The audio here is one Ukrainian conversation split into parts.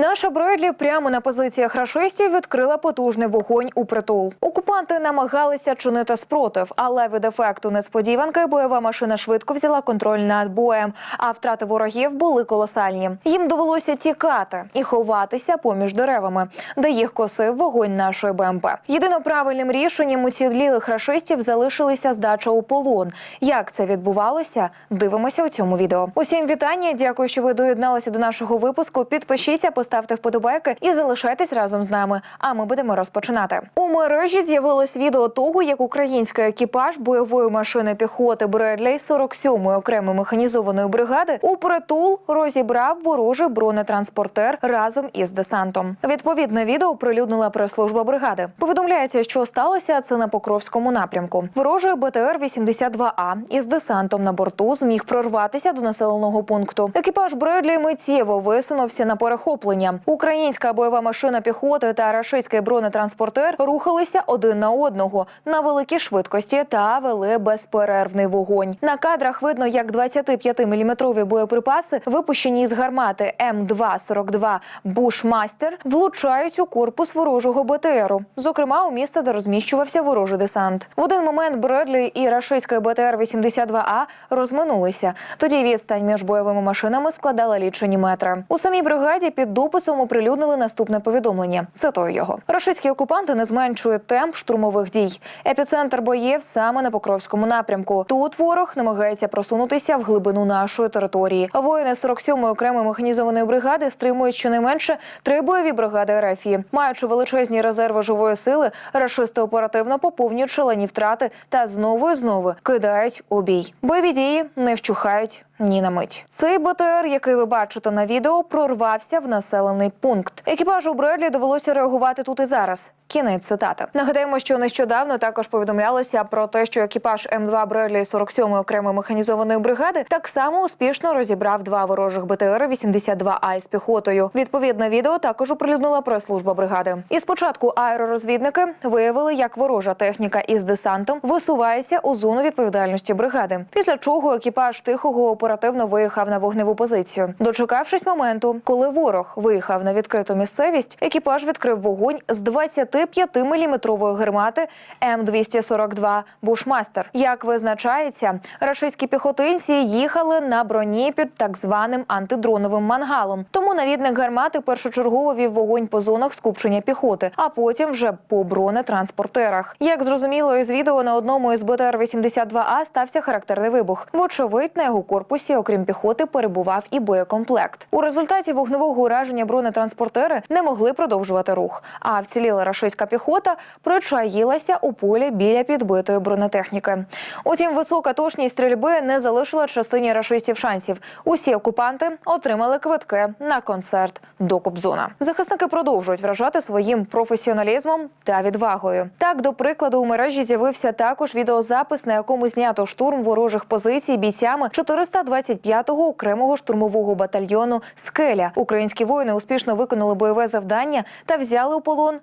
Наша Бредлі прямо на позиціях рашистів відкрила потужний вогонь у притул. Окупанти намагалися чинити спротив, але від ефекту несподіванки бойова машина швидко взяла контроль над боєм. А втрати ворогів були колосальні. Їм довелося тікати і ховатися поміж деревами, де їх косив вогонь нашої БМП. Єдино правильним рішенням уцілілих рашистів залишилися здача у полон. Як це відбувалося? Дивимося у цьому відео. Усім вітання. Дякую, що ви доєдналися до нашого випуску. Підпишіться, поставте вподобайки і залишайтесь разом з нами. А ми будемо розпочинати. У мережі з'явилось відео того, як український екіпаж бойової машини піхоти Бредлей 47-ї окремої механізованої бригади у притул розібрав ворожий бронетранспортер разом із десантом. Відповідне відео оприлюднила прес-служба бригади. Повідомляється, що сталося це на Покровському напрямку. Ворожий БТР 82А із десантом на борту зміг прорватися до населеного пункту. Екіпаж Бредлі миттєво висунувся на перехоплення. Українська бойова машина піхоти та рашистський бронетранспортер рухалися один на одного на великій швидкості та вели безперервний вогонь. На кадрах видно, як 25-мм боєприпаси, випущені з гармати М242 Бушмастер, влучають у корпус ворожого БТРу, зокрема у місце, де розміщувався ворожий десант. В один момент Бредлі і рашистський БТР 82А розминулися. Тоді відстань між бойовими машинами складала лічені метри. У самій бригаді під дописом оприлюднили наступне повідомлення. Цитую його: рашистські окупанти не зменшують темп штурмових дій. Епіцентр боїв саме на Покровському напрямку. Тут ворог намагається просунутися в глибину нашої території. Воїни 47-ї окремої механізованої бригади стримують щонайменше три бойові бригади РФ. Маючи величезні резерви живої сили, рашисти оперативно поповнюють шалені втрати та знову і знову кидають у бій. Бойові дії не вщухають. Ні на мить цей БТР, який ви бачите на відео, прорвався в населений пункт. Екіпажу Бредлі довелося реагувати тут і зараз. Кінець цитати. Нагадаємо, що нещодавно також повідомлялося про те, що екіпаж М2 Бредлі 47-ї окремої механізованої бригади так само успішно розібрав два ворожих БТР 82А із піхотою. Відповідне відео також оприлюднила прес-служба бригади. І спочатку аеророзвідники виявили, як ворожа техніка із десантом висувається у зону відповідальності бригади. Після чого екіпаж тихого оперативно виїхав на вогневу позицію. Дочекавшись моменту, коли ворог виїхав на відкриту місцевість, екіпаж відкрив вогонь з 25-мм гармати М242 Бушмастер. Як визначається, рашистські піхотинці їхали на броні під так званим антидроновим мангалом. Тому навідник гармати першочергово вів вогонь по зонах скупчення піхоти, а потім вже по бронетранспортерах. Як зрозуміло із відео на одному із БТР 82А стався характерний вибух. Вочевидь, на його корпусі, окрім піхоти, перебував і боєкомплект. У результаті вогневого ураження бронетранспортери не могли продовжувати рух. А вціліла рашистська піхота причаїлася у полі біля підбитої бронетехніки. Утім, висока точність стрільби не залишила частині рашистів шансів. Усі окупанти отримали квитки на концерт до Кобзона. Захисники продовжують вражати своїм професіоналізмом та відвагою. Так, до прикладу, у мережі з'явився також відеозапис, на якому знято штурм ворожих позицій бійцями 425-го окремого штурмового батальйону Скеля. Українські воїни успішно виконали бойове завдання та взяли у полон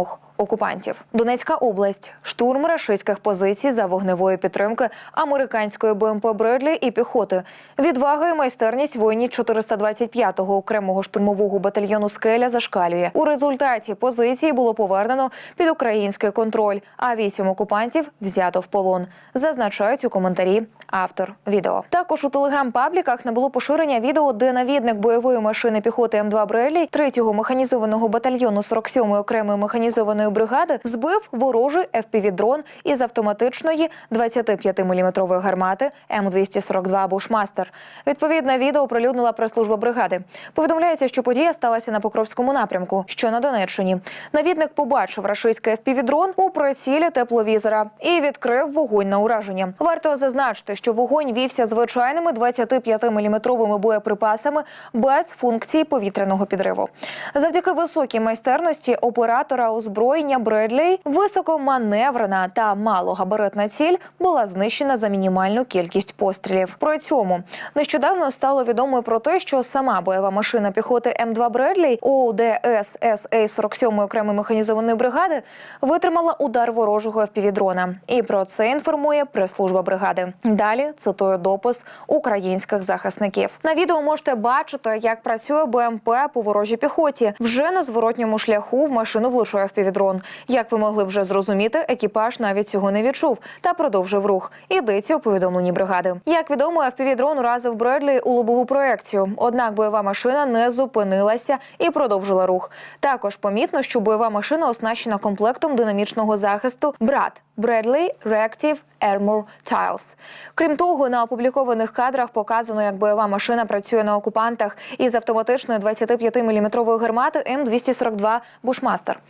вісьмох окупантів. Донецька область, штурм рашистських позицій за вогневої підтримки американської БМП Бредлі і піхоти. Відвага і майстерність воїнів 425-го окремого штурмового батальйону Скеля зашкалює. У результаті позиції було повернено під український контроль, а вісім окупантів взято в полон. Зазначають у коментарі автор відео. Також у телеграм-пабліках не було поширення відео, де навідник бойової машини піхоти М2 Бредлі 3-го механізованого батальйону 47-ї окремої механізованої бригади збив ворожий FPV-дрон із автоматичної 25-мм гармати М242 Бушмастер. Відповідне відео оприлюднила прес-служба бригади. Повідомляється, що подія сталася на Покровському напрямку, що на Донеччині. Навідник побачив рашистський FPV-дрон у прицілі тепловізора і відкрив вогонь на ураження. Варто зазначити, що вогонь вівся звичайними 25-мм боєприпасами без функції повітряного підриву. Завдяки високій майстерності оператора озброєння Бредлей високоманеврена та малогабаритна ціль була знищена за мінімальну кількість пострілів. При цьому нещодавно стало відомо про те, що сама бойова машина піхоти М2 Бредлей ОДС СА 47 окремої механізованої бригади витримала удар ворожого FPV-дрона. І про це інформує прес-служба бригади. Далі цитую допис українських захисників. На відео можете бачити, як працює БМП по ворожій піхоті. Вже на зворотньому шляху в машину влучує впівдрон. Як ви могли вже зрозуміти, екіпаж навіть цього не відчув та продовжив рух. Йдеться у повідомленні бригади. Як відомо, впівдрон уразив Бредлі у лобову проекцію. Однак бойова машина не зупинилася і продовжила рух. Також помітно, що бойова машина оснащена комплектом динамічного захисту брат Bradley Reactive Armor Tiles. Крім того, на опублікованих кадрах показано, як бойова машина працює на окупантах із автоматичної 25-мм гармати М242 Бушмастер.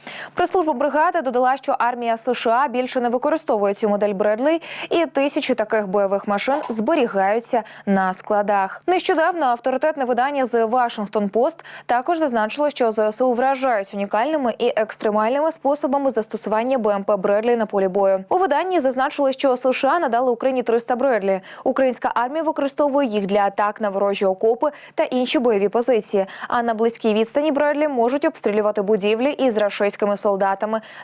Прес-служба бригади додала, що армія США більше не використовує цю модель Бредлей, і тисячі таких бойових машин зберігаються на складах. Нещодавно авторитетне видання The Washington Post також зазначило, що ЗСУ вражають унікальними і екстремальними способами застосування БМП Бредлі на полі бою. У виданні зазначили, що США надали Україні 300 Бредлі. Українська армія використовує їх для атак на ворожі окопи та інші бойові позиції. А на близькій відстані Бредлі можуть обстрілювати будівлі із рашистськими солдатами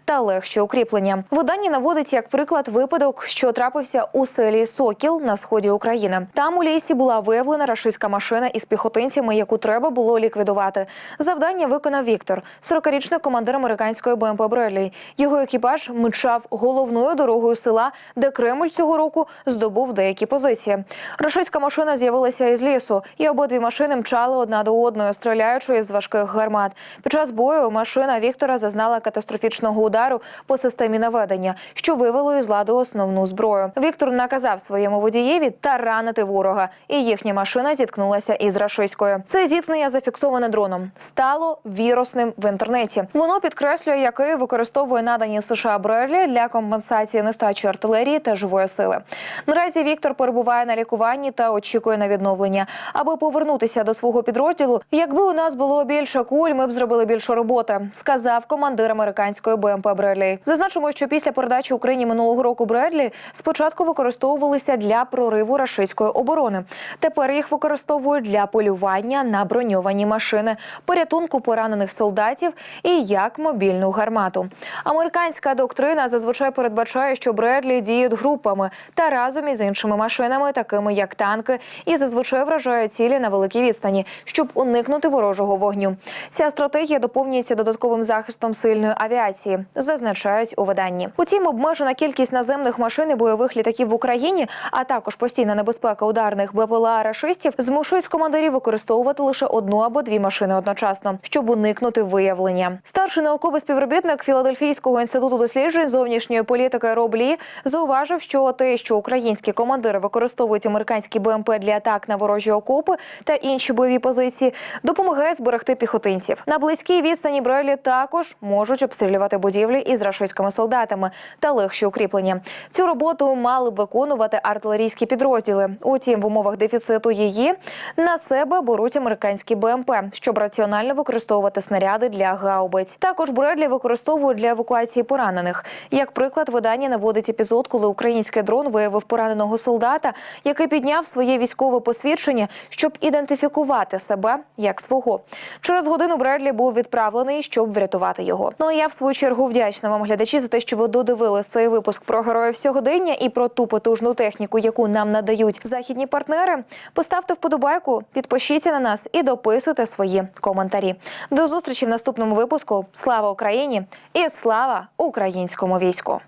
та легші укріплення. Видання наводить як приклад випадок, що трапився у селі Сокіл на сході України. Там у лісі була виявлена рашистська машина із піхотинцями, яку треба було ліквідувати. Завдання виконав Віктор, 40-річний командир американської БМП Бредлі. Його екіпаж мчав головною дорогою села, де Кремль цього року здобув деякі позиції. Рашистська машина з'явилася із лісу, і обидві машини мчали одна до одної, стріляючи із важких гармат. Під час бою машина Віктора зазнала катастрофічного удару по системі наведення, що вивело із ладу основну зброю. Віктор наказав своєму водієві таранити ворога, і їхня машина зіткнулася із рашистською. Це зіткнення зафіксоване дроном. Стало вірусним в інтернеті. Воно підкреслює, який використовує надані США Бредлі для компенсації нестачі артилерії та живої сили. Наразі Віктор перебуває на лікуванні та очікує на відновлення, аби повернутися до свого підрозділу. Якби у нас було більше куль, ми б зробили більше роботи, сказав командир американської БМП Бредлі. Зазначимо, що після передачі Україні минулого року Бредлі спочатку використовувалися для прориву рашистської оборони. Тепер їх використовують для полювання на броньовані машини, порятунку поранених солдатів і як мобільну гармату. Американська доктрина зазвичай передбачає, що Бредлі діють групами та разом із іншими машинами, такими як танки, і зазвичай вражають цілі на великій відстані, щоб уникнути ворожого вогню. Ця стратегія доповнюється додатковим захистом сильної авіації, зазначають у виданні. Утім, обмежена кількість наземних машин і бойових літаків в Україні, а також постійна небезпека ударних БПЛА рашистів змушують командирів використовувати лише одну або дві машини одночасно, щоб уникнути виявлення. Старший науковий співробітник Філадельфійського інституту досліджень зовнішньої політики Роб Лі зауважив, що те, що українські командири використовують американські БМП для атак на ворожі окопи та інші бойові позиції, допомагає зберегти піхотинців. На близькій відстані Брелі також можуть обстрілювати будівлі із рашистськими солдатами та легші укріплення. Цю роботу мали б виконувати артилерійські підрозділи. Утім, в умовах дефіциту її на себе беруть американські БМП, щоб раціонально використовувати снаряди для гаубиць. Також Бредлі використовують для евакуації поранених. Як приклад, видання наводить епізод, коли український дрон виявив пораненого солдата, який підняв своє військове посвідчення, щоб ідентифікувати себе як свого. Через годину Бредлі був відправлений, щоб врятувати його. Ну а я в свою чергу вдячна вам, глядачі, за те, що ви додивили цей випуск про героїв сьогодення і про ту потужну техніку, яку нам надають західні партнери. Поставте вподобайку, підпишіться на нас і дописуйте свої коментарі. До зустрічі в наступному випуску. Слава Україні і слава українському війську!